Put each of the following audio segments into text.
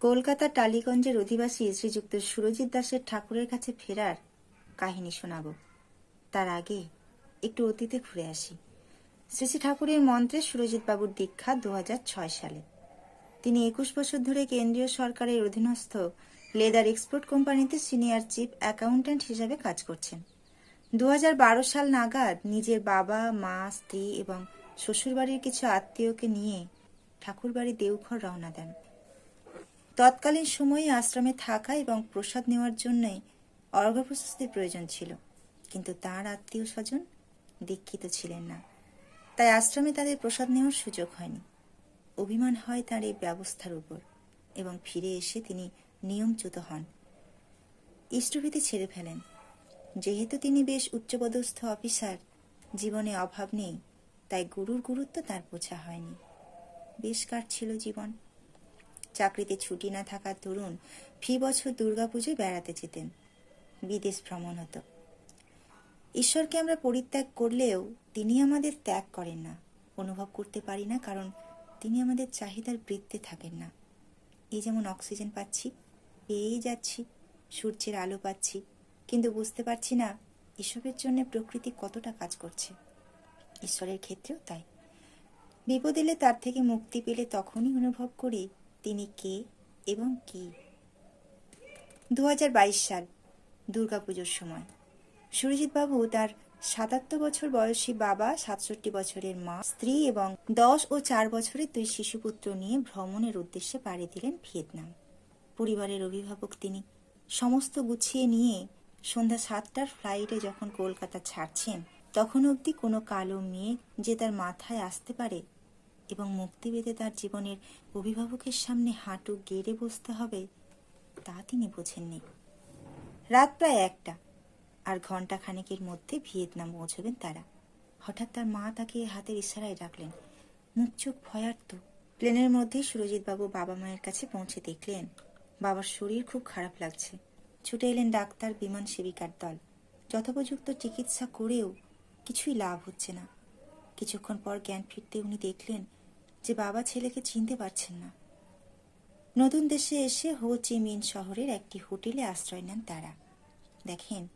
কলকাতার টালিগঞ্জের অধিবাসী শ্রীযুক্ত সুরজিৎ দাসের ঠাকুরের কাছে ফেরার কাহিনী শোনাব। তার আগে একটু অতীতে ঘুরে আসি। শ্রী শ্রী ঠাকুরের মন্ত্রে সুরজিৎ বাবুর দীক্ষা দু হাজার ছয় সালে। তিনি একুশ বছর ধরে কেন্দ্রীয় সরকারের অধীনস্থ লেদার এক্সপোর্ট কোম্পানিতে সিনিয়র চিফ অ্যাকাউন্ট্যান্ট হিসেবে কাজ করছেন। দু হাজার বারো সাল নাগাদ নিজের বাবা, মা, স্ত্রী এবং শ্বশুরবাড়ির কিছু আত্মীয়কে নিয়ে ঠাকুরবাড়ি দেওঘর রওনা দেন। তৎকালীন সময়ে আশ্রমে থাকা এবং প্রসাদ নেওয়ার জন্যই অর্ঘ্যপ্রশস্তির প্রয়োজন ছিল। কিন্তু তার আত্মীয় স্বজন দীক্ষিত ছিলেন না। তাই আশ্রমে তাদের প্রসাদ নেওয়ার সুযোগ হয়নি। অভিমান হয় তার এই ব্যবস্থার উপর এবং ফিরে এসে তিনি নিয়মচ্যুত হন। ইষ্টভীতি ছেড়ে ফেলেন। যেহেতু তিনি বেশ উচ্চপদস্থ অফিসার, জীবনে অভাব নেই, তাই গুরুর গুরুত্ব তার বোঝা হয়নি। বেশ কাটছিল জীবন। চাকরিতে ছুটি না থাকার দরুন ফি বছর দুর্গাপুজোয় বেড়াতে যেতেন। বিদেশ ভ্রমণ হতো। ঈশ্বরকে আমরা পরিত্যাগ করলেও তিনি আমাদের ত্যাগ করেন না, অনুভব করতে পারি না, কারণ তিনি আমাদের চাহিদার বৃত্তে থাকেন না। এই যেমন অক্সিজেন পাচ্ছি, পেয়েই যাচ্ছি, সূর্যের আলো পাচ্ছি, কিন্তু বুঝতে পারছি না এসবের জন্য প্রকৃতি কতটা কাজ করছে। ঈশ্বরের ক্ষেত্রেও তাই। বিপদ এলে তার থেকে মুক্তি পেলে তখনই অনুভব করি তিনি কে এবং কি? দু হাজার বাইশ সাল, দুর্গাপুজোর সময়। সুরজিৎবাবু তার সাতাত্তর বছর বয়সী বাবা, সাতষট্টি বছরের মা, স্ত্রী এবং দশ ও চার বছরের দুই শিশুপুত্র নিয়ে ভ্রমণের উদ্দেশ্যে পাড়ি দিলেন ভিয়েতনাম। পরিবারের অভিভাবক তিনি সমস্ত গুছিয়ে নিয়ে সন্ধ্যা সাতটার ফ্লাইটে যখন কলকাতা ছাড়ছেন, তখন অবধি কোনো কালো মেয়ে যে তার মাথায় আসতে পারে এবং মুক্তি পেতে তার জীবনের অভিভাবকের সামনে হাঁটু গেড়ে বসতে হবে, তা তিনি বোঝেননি। রাত প্রায় একটা, আর ঘণ্টা খানেকের মধ্যে ভিয়েতনাম পৌঁছবেন তারা। হঠাৎ তার মা তাকে হাতের ইশারায় ডাকলেন। মুখ চোখ ভয়ার্ত। প্লেনের মধ্যেই সুরজিৎ বাবু বাবা মায়ের কাছে পৌঁছে দেখলেন, বাবার শরীর খুব খারাপ লাগছে। ছুটে এলেন ডাক্তার, বিমান সেবিকার দল। যথোপযুক্ত চিকিৎসা করেও কিছুই লাভ হচ্ছে না। কিছুক্ষণ পর জ্ঞান ফিরতে উনি দেখলেন যে বাবা ছেলেকে চিনতে পারছেন না। নতুন দেশে এসে হো চি মিন শহরের একটি হোটেলে আশ্রয় নেন তারা। দেখেন,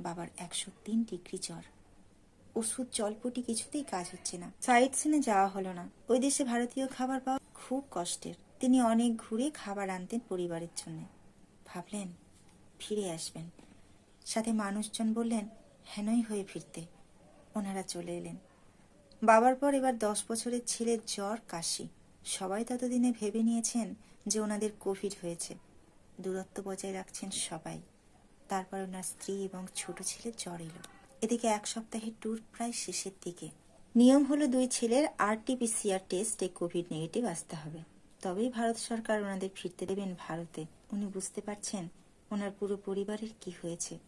বাবার একশো তিন ডিগ্রি জ্বর ওষুধ জলপটি কিছুতেই কাজ হচ্ছে না। সাইড সিনে যাওয়া হলো না। ওই দেশে ভারতীয় খাবার পাওয়া খুব কষ্টের। তিনি অনেক ঘুরে খাবার আনতেন পরিবারের জন্য। ভাবলেন, ফিরে আসবেন। সাথে মানুষজন বললেন, হেনই হয়ে ফিরতে। ওনারা চলে এলেন। বাবার পর এবার দশ বছরের ছেলের জ্বর, কাশি। সবাই ততদিনে ভেবে নিয়েছেন যে ওনাদের কোভিড হয়েছে। দূরত্ব বজায় রাখছেন সবাই। তারপর ওনার স্ত্রী এবং ছোট ছেলে জ্বর এলো। এদিকে এক সপ্তাহের ট্যুর প্রায় শেষের দিকে। নিয়ম হলো দুই ছেলের আরটিপিসিআর টেস্টে কোভিড নেগেটিভ আসতে হবে। তবেই ভারত সরকার ওনাদের ফিরতে দেবেন ভারতে। উনি বুঝতে পারছেন ওনার পুরো পরিবারের কি হয়েছে।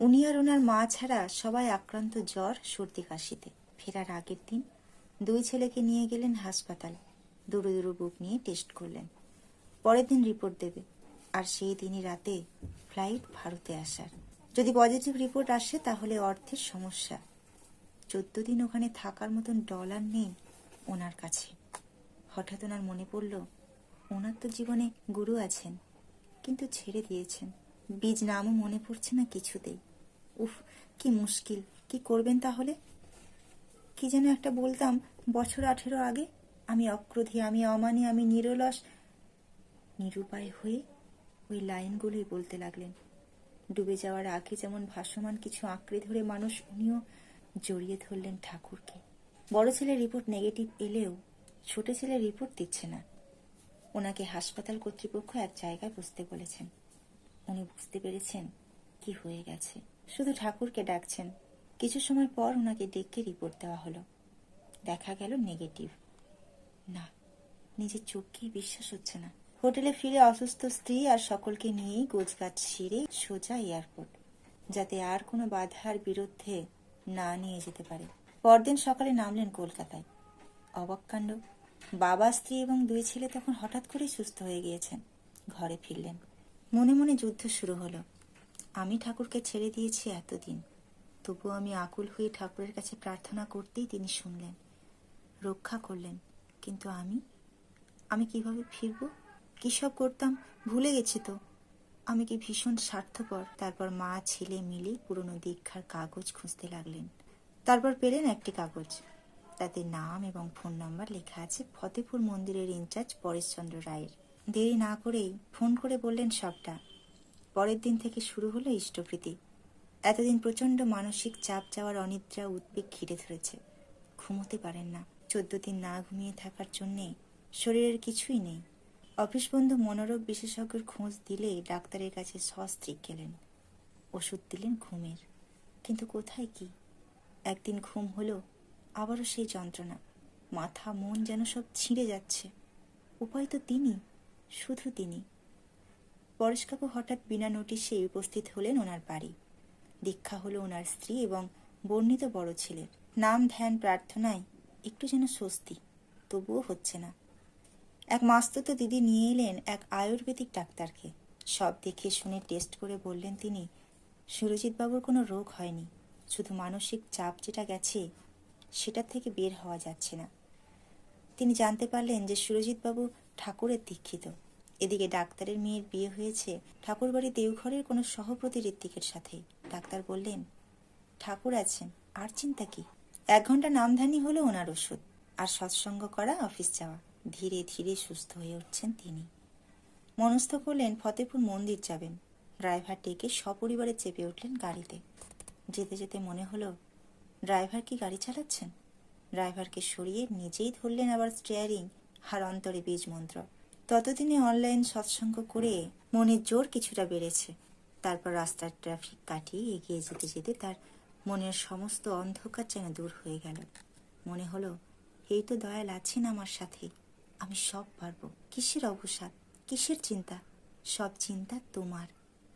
উনি আর ওনার মা ছাড়া সবাই আক্রান্ত জ্বর, সর্দি, কাশিতে। ফেরার আগের দিন দুই ছেলেকে নিয়ে গেলেন হাসপাতাল। দুরু দুরু বুক নিয়ে টেস্ট করলেন। পরের দিন রিপোর্ট দেবে। আর সেই দিনই রাতে ফ্লাইট ভারতে আসার। যদি পজিটিভ রিপোর্ট আসে, তাহলে অর্থের সমস্যা। চোদ্দ দিন ওখানে থাকার মতন ডলার নেই ওনার কাছে। হঠাৎ ওনার মনে পড়ল, ওনার তো জীবনে গুরু আছেন, কিন্তু ছেড়ে দিয়েছেন। বীজ নামও মনে পড়ছে না কিছুতেই। উফ, কি মুশকিল। কি করবেন তাহলে? কি যেন একটা বলতাম, বছর আঠেরো আগে, আমি অক্রোধী, আমি অমানি, আমি নিরলস। নিরুপায় হয়ে ওই লাইনগুলোই বলতে লাগলেন। ডুবে যাওয়ার আগে যেমন ভাসমান কিছু আঁকড়ে ধরে মানুষ, উনিও জড়িয়ে ধরলেন ঠাকুরকে। বড় ছেলের রিপোর্ট নেগেটিভ এলেও ছোট ছেলের রিপোর্ট দিচ্ছে না। ওনাকে হাসপাতাল কর্তৃপক্ষ এক জায়গায় বসতে বলেছেন। উনি বুঝতে পেরেছেন কি হয়ে গেছে। শুধু ঠাকুরকে ডাকছেন। কিছু সময় পর ওনাকে ডেকে রিপোর্ট দেওয়া হলো। দেখা গেল নেগেটিভ। না, নিজের চোখকেই বিশ্বাস হচ্ছে না। হোটেলে ফিরে অসুস্থ স্ত্রী আর সকলকে নিয়েই গোছগাছ ছিঁড়ে সোজা এয়ারপোর্ট, যাতে আর কোনো বাধার বিরুদ্ধে না নিয়ে যেতে পারে। পরদিন সকালে নামলেন কলকাতায়। অবাক কাণ্ড, বাবা, স্ত্রী এবং দুই ছেলে তখন হঠাৎ করেই সুস্থ হয়ে গিয়েছেন। ঘরে ফিরলেন। মনে মনে যুদ্ধ শুরু হলো। আমি ঠাকুরকে ছেড়ে দিয়েছি এতদিন। তবু আমি আকুল হয়ে ঠাকুরের কাছে প্রার্থনা করতেই তিনি শুনলেন। রক্ষা করলেন। কিন্তু আমি? আমি কীভাবে ফিরব? কী সব করতাম? ভুলে গেছি তো। আমি কি ভীষণ স্বার্থপর? তারপর মা, ছেলে মিলে পুরনো দীক্ষার কাগজ খুঁজতে লাগলেন। তারপর পেলেন একটি কাগজ। তাতে নাম এবং ফোন নাম্বার লেখা আছে ফতেপুর মন্দিরের ইনচার্জ পরেশচন্দ্র রায়ের। দেরি না করেই ফোন করে বললেন সবটা। পরের দিন থেকে শুরু হলো ইষ্টপ্রীতি। এতদিন প্রচণ্ড মানসিক চাপ যাওয়ার অনিদ্রা উদ্বেগ ঘিরে ধরেছে। ঘুমোতে পারেন না। চোদ্দ দিন না ঘুমিয়ে থাকার জন্যে শরীরের কিছুই নেই। অফিস বন্ধু মনোরোগ বিশেষজ্ঞের খোঁজ দিলে ডাক্তারের কাছে সস্ত্রীক গেলেন। ওষুধ দিলেন ঘুমের। কিন্তু কোথায় কি? একদিন ঘুম হলো, আবারও সেই যন্ত্রণা। মাথা, মন যেন সব ছিঁড়ে যাচ্ছে। উপায় তো তিনি, শুধু তিনি। পরেশকাকু হঠাৎ বিনা নোটিশে উপস্থিত হলেন ওনার বাড়ি। দীক্ষা হলো ওনার স্ত্রী এবং বর্ণিত বড় ছেলের নাম, ধ্যান, প্রার্থনায় একটু যেন স্বস্তি, তবুও হচ্ছে না। এক মাস্তুত দিদি নিয়ে এলেন এক আয়ুর্বেদিক ডাক্তারকে। সব দেখে শুনে টেস্ট করে বললেন তিনি সুরজিৎ বাবুর কোনো রোগ হয়নি। শুধু মানসিক চাপ যেটা গেছে সেটা থেকে বের হওয়া যাচ্ছে না। তিনি জানতে পারলেন যে সুরজিৎবাবু ঠাকুরের দীক্ষিত। এদিকে ডাক্তারের মেয়ের বিয়ে হয়েছে, ঠাকুরবাড়ি দেওঘরের কোনো সহপ্রতি ঋত্বিকের সাথে ডাক্তার বললেন, ঠাকুর আছেন, আর চিন্তা কি? এক ঘণ্টা নামধানি হলো ওনার ওষুধ, আর সৎসঙ্গ করা অফিস যাওয়া। ধীরে ধীরে সুস্থ হয়ে উঠছেন তিনি। মনস্থ করলেন ফতেপুর মন্দির যাবেন। ড্রাইভার ডেকে সপরিবারে চেপে উঠলেন গাড়িতে। যেতে যেতে মনে হলো, ড্রাইভার কি গাড়ি চালাচ্ছেন? ড্রাইভারকে সরিয়ে নিজেই ধরলেন আবার স্টিয়ারিং আর অন্তরে বীজ মন্ত্র ততদিনে অনলাইন সৎসঙ্গ করে মনের জোর কিছুটা বেড়েছে। তারপর রাস্তার ট্রাফিক কাটিয়ে এগিয়ে যেতে যেতে তার মনের সমস্ত অন্ধকার যেন দূর হয়ে গেল। মনে হলো, এই তো দয়াল আছেন আমার সাথে, আমি সব পারব। কিসের অবসাদ? কিসের চিন্তা? সব চিন্তা তোমার।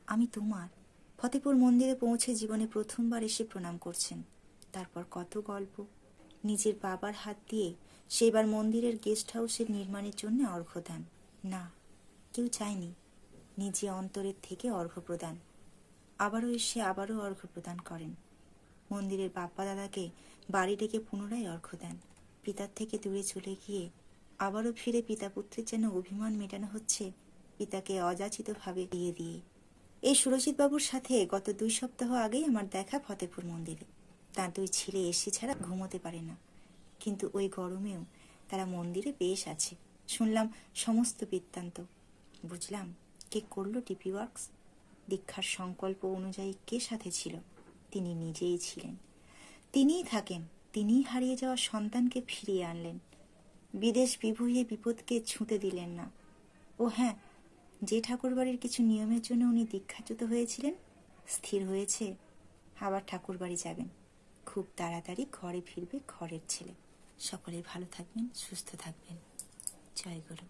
আমি তোমার। ফতেপুর মন্দিরে পৌঁছে জীবনে প্রথমবার এসে প্রণাম করছেন। তারপর কত গল্প। নিজের বাবার হাত দিয়ে সেবার মন্দিরের গেস্ট হাউসের নির্মাণের জন্য অর্ঘ্য দেন। না, কেউ চায়নি। নিজে অন্তরের থেকে অর্ঘ্য প্রদান। আবারও এসে আবারও অর্ঘ্য প্রদান করেন। মন্দিরের বাপ্পা দাদাকে বাড়ি ডেকে পুনরায় অর্ঘ্য দেন। পিতার থেকে দূরে চলে গিয়ে আবারও ফিরে পিতা পুত্রের যেন অভিমান মেটানো হচ্ছে, পিতাকে অযাচিতভাবে দিয়ে দিয়ে। এই সুরজিৎ বাবুর সাথে গত দুই সপ্তাহ আগেই আমার দেখা ফতেপুর মন্দিরে। তার দুই ছেলে এসে ছাড়া ঘুমোতে পারে না। কিন্তু ওই গরমেও তারা মন্দিরে বেশ আছে। শুনলাম সমস্ত বৃত্তান্ত। বুঝলাম কে করল ডিপি ওয়ার্কস? দীক্ষার সংকল্প অনুযায়ী কে সাথে ছিল? তিনি নিজেই ছিলেন। তিনিই থাকেন, তিনিই হারিয়ে যাওয়া সন্তানকে ফিরিয়ে আনলেন। বিদেশ বিভূয়ে বিপদকে ছুঁতে দিলেন না। ও হ্যাঁ যে ঠাকুরবাড়ির কিছু নিয়মের জন্য উনি দীক্ষাচ্যুত হয়েছিলেন, স্থির হয়েছে, আবার ঠাকুরবাড়ি যাবেন। খুব তাড়াতাড়ি ঘরে ফিরবে ঘরের ছেলে। সকলে ভালো থাকবেন, সুস্থ থাকবেন। জয় গুরু